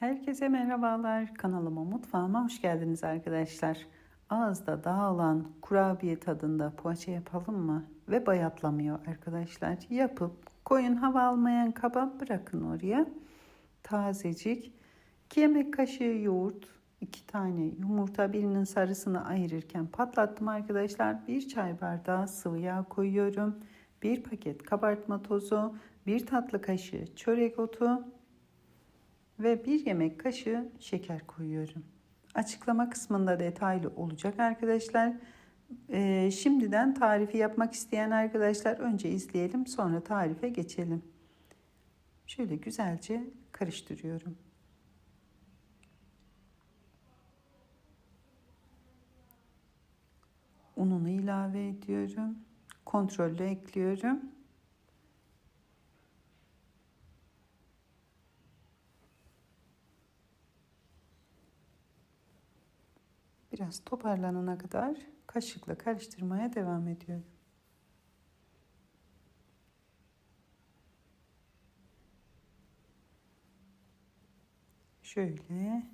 Herkese merhabalar. Kanalıma mutfağıma hoş geldiniz arkadaşlar. Ağızda dağılan kurabiye tadında poğaça yapalım mı? Ve bayatlamıyor arkadaşlar. Yapıp koyun hava almayan kaba bırakın oraya. Tazecik. 2 yemek kaşığı yoğurt, 2 tane yumurta birinin sarısını ayırırken patlattım arkadaşlar. 1 çay bardağı sıvı yağ koyuyorum. 1 paket kabartma tozu, 1 tatlı kaşığı çörek otu, ve bir yemek kaşığı şeker koyuyorum. Açıklama kısmında detaylı olacak arkadaşlar. Ee, şimdiden tarifi yapmak isteyen arkadaşlar önce izleyelim sonra tarife geçelim. Şöyle güzelce karıştırıyorum. Ununu ilave ediyorum. Kontrollü ekliyorum. Biraz toparlanana kadar kaşıkla karıştırmaya devam ediyorum. Şöyle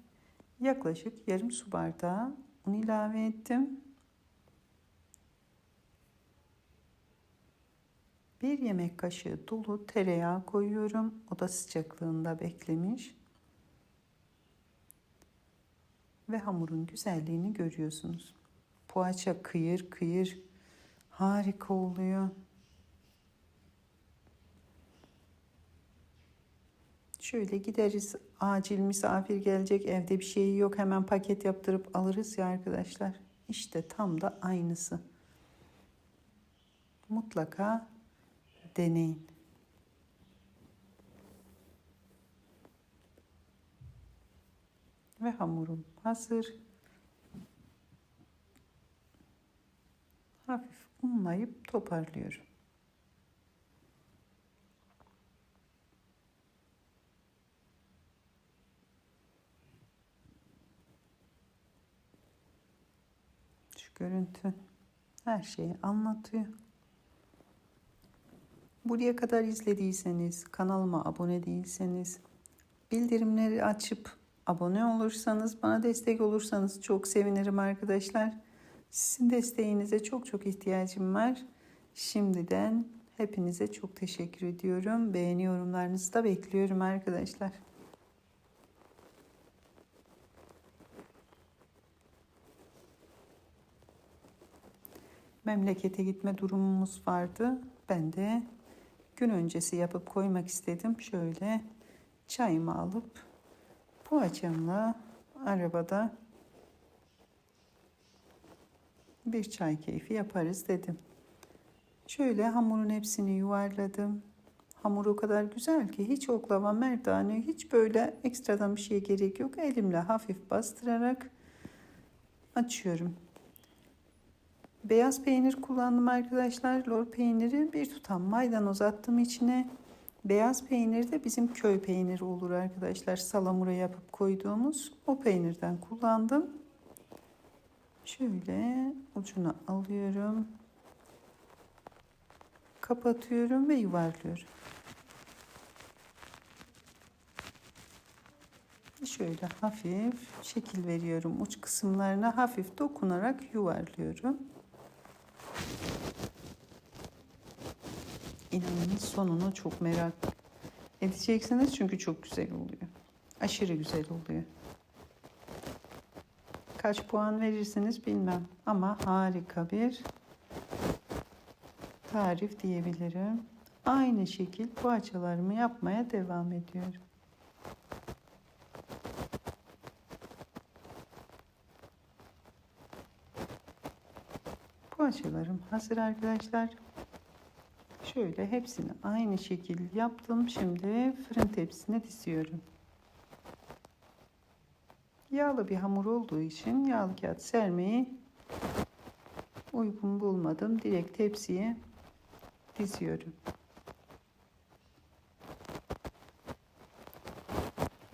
yaklaşık yarım su bardağı un ilave ettim. Bir yemek kaşığı dolu tereyağı koyuyorum. Oda sıcaklığında beklemiş ve hamurun güzelliğini görüyorsunuz. Poğaça kıyır kıyır harika oluyor. Şöyle gideriz acil misafir gelecek evde bir şey yok hemen paket yaptırıp alırız ya arkadaşlar. İşte tam da aynısı. Mutlaka deneyin. Ve hamurum hazır. Hafif unlayıp toparlıyorum. Şu görüntü her şeyi anlatıyor. Buraya kadar izlediyseniz, kanalıma abone değilseniz, bildirimleri açıp Abone olursanız, bana destek olursanız çok sevinirim arkadaşlar. Sizin desteğinize çok çok ihtiyacım var. Şimdiden hepinize çok teşekkür ediyorum. Beğeni yorumlarınızı da bekliyorum arkadaşlar. Memlekete gitme durumumuz vardı. Ben de gün öncesi yapıp koymak istedim. Şöyle çayımı alıp Poğaçamla arabada bir çay keyfi yaparız dedim. Şöyle hamurun hepsini yuvarladım. Hamur o kadar güzel ki hiç oklava, merdane, hiç böyle ekstradan bir şeye gerek yok. Elimle hafif bastırarak açıyorum. Beyaz peynir kullandım arkadaşlar. Lor peyniri bir tutam maydanoz attım içine. Beyaz peynir de bizim köy peyniri olur arkadaşlar. Salamura yapıp koyduğumuz o peynirden kullandım. Şöyle ucunu alıyorum. Kapatıyorum ve yuvarlıyorum. Şöyle hafif şekil veriyorum. Uç kısımlarına hafif dokunarak yuvarlıyorum. İnanın sonunu çok merak edeceksiniz çünkü çok güzel oluyor. Aşırı güzel oluyor. Kaç puan verirsiniz bilmem ama harika bir tarif diyebilirim. Aynı şekil poğaçalarımı yapmaya devam ediyorum. Poğaçalarım hazır arkadaşlar. Şöyle hepsini aynı şekil yaptım. Şimdi fırın tepsisine diziyorum. Yağlı bir hamur olduğu için yağlı kağıt sermeyi uygun bulmadım. Direkt tepsiye diziyorum.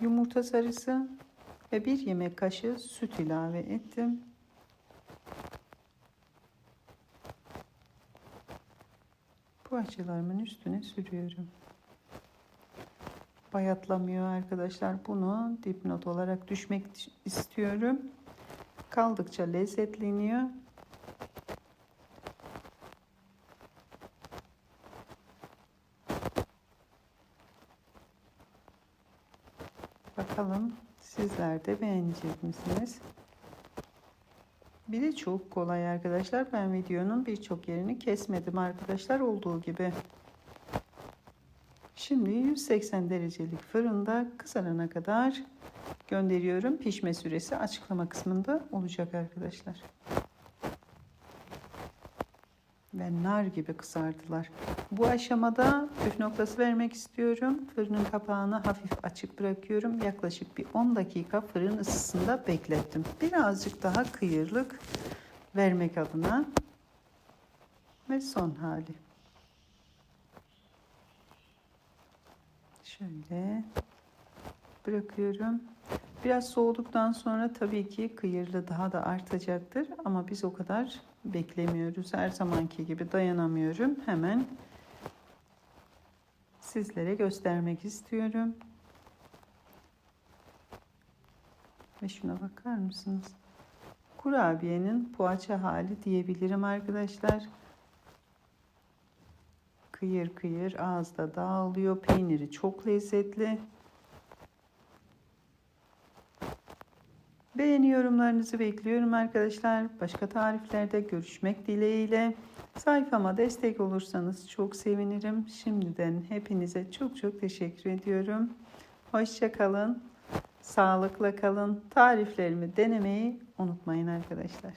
Yumurta sarısı ve bir yemek kaşığı süt ilave ettim. Poğaçalarımın üstüne sürüyorum. bayatlamıyor arkadaşlar. Bunu dipnot olarak düşmek istiyorum. Kaldıkça lezzetleniyor. Bakalım sizler de beğenecek misiniz? Bir de çok kolay arkadaşlar. Ben videonun birçok yerini kesmedim arkadaşlar olduğu gibi. Şimdi 180 derecelik fırında kızarana kadar gönderiyorum. Pişme süresi açıklama kısmında olacak arkadaşlar. Ve nar gibi kızardılar. Bu aşamada püf noktası vermek istiyorum. Fırının kapağını hafif açık bırakıyorum. Yaklaşık bir 10 dakika fırın ısısında beklettim. Birazcık daha kıyırlık vermek adına. Ve son hali. Şöyle bırakıyorum. Biraz soğuduktan sonra tabii ki kıyırlı daha da artacaktır. Ama biz o kadar beklemiyoruz. Her zamanki gibi dayanamıyorum. Hemen sizlere göstermek istiyorum. Ve şuna bakar mısınız? Kurabiyenin poğaça hali diyebilirim arkadaşlar. Kıyır kıyır ağızda dağılıyor. Peyniri çok lezzetli. Beğeni yorumlarınızı bekliyorum arkadaşlar. Başka tariflerde görüşmek dileğiyle. Sayfama destek olursanız çok sevinirim. Şimdiden hepinize çok çok teşekkür ediyorum. Hoşça kalın. Sağlıkla kalın. Tariflerimi denemeyi unutmayın arkadaşlar.